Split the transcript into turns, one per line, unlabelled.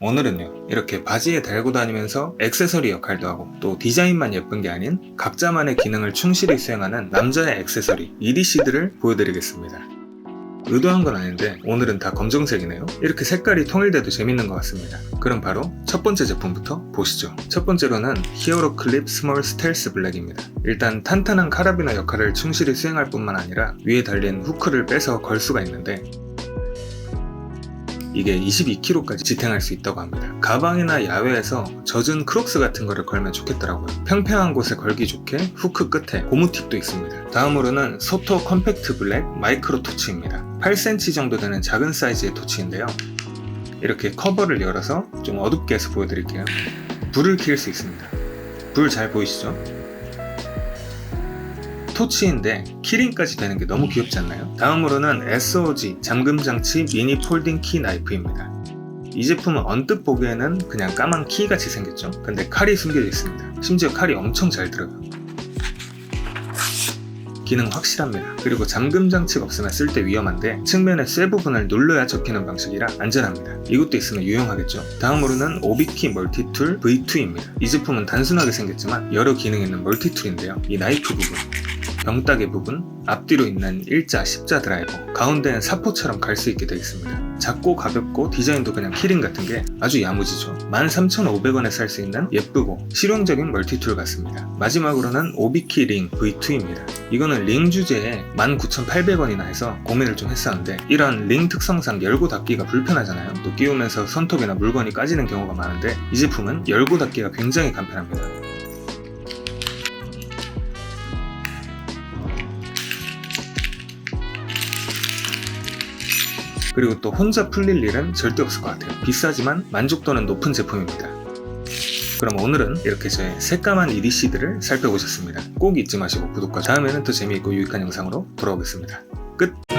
오늘은요 이렇게 바지에 달고 다니면서 액세서리 역할도 하고 또 디자인만 예쁜 게 아닌 각자만의 기능을 충실히 수행하는 남자의 액세서리 EDC들을 보여드리겠습니다. 의도한 건 아닌데 오늘은 다 검정색이네요. 이렇게 색깔이 통일돼도 재밌는 것 같습니다. 그럼 바로 첫 번째 제품부터 보시죠. 첫 번째로는 히어로 클립 스몰 스텔스 블랙입니다. 일단 탄탄한 카라비너 역할을 충실히 수행할 뿐만 아니라 위에 달린 후크를 빼서 걸 수가 있는데 이게 22kg까지 지탱할 수 있다고 합니다. 가방이나 야외에서 젖은 크록스 같은 거를 걸면 좋겠더라고요. 평평한 곳에 걸기 좋게 후크 끝에 고무 팁도 있습니다. 다음으로는 소토 컴팩트 블랙 마이크로 토치입니다. 8cm 정도 되는 작은 사이즈의 토치인데요. 이렇게 커버를 열어서 좀 어둡게 해서 보여드릴게요. 불을 켤 수 있습니다. 불 잘 보이시죠? 토치인데 키링까지 되는 게 너무 귀엽지 않나요? 다음으로는 SOG 잠금 장치 미니 폴딩 키 나이프입니다. 이 제품은 언뜻 보기에는 그냥 까만 키 같이 생겼죠? 근데 칼이 숨겨져 있습니다. 심지어 칼이 엄청 잘 들어요. 기능 확실합니다. 그리고 잠금 장치가 없으면 쓸 때 위험한데 측면의 쇠 부분을 눌러야 접히는 방식이라 안전합니다. 이것도 있으면 유용하겠죠. 다음으로는 오비키 멀티툴 V2입니다. 이 제품은 단순하게 생겼지만 여러 기능이 있는 멀티툴인데요. 이 나이프 부분, 병따개 부분, 앞뒤로 있는 일자, 십자 드라이버, 가운데는 사포처럼 갈 수 있게 되어 있습니다. 작고 가볍고 디자인도 그냥 키링 같은 게 아주 야무지죠. 13,500원에 살 수 있는 예쁘고 실용적인 멀티툴 같습니다. 마지막으로는 오비키 링 V2입니다. 이거는 링 주제에 19,800원이나 해서 고민을 좀 했었는데 이런 링 특성상 열고 닫기가 불편하잖아요. 또 끼우면서 손톱이나 물건이 까지는 경우가 많은데 이 제품은 열고 닫기가 굉장히 간편합니다. 그리고 또 혼자 풀릴 일은 절대 없을 것 같아요. 비싸지만 만족도는 높은 제품입니다. 그럼 오늘은 이렇게 저의 새까만 EDC들을 살펴보셨습니다. 꼭 잊지 마시고 구독과 다음에는 더 재미있고 유익한 영상으로 돌아오겠습니다. 끝!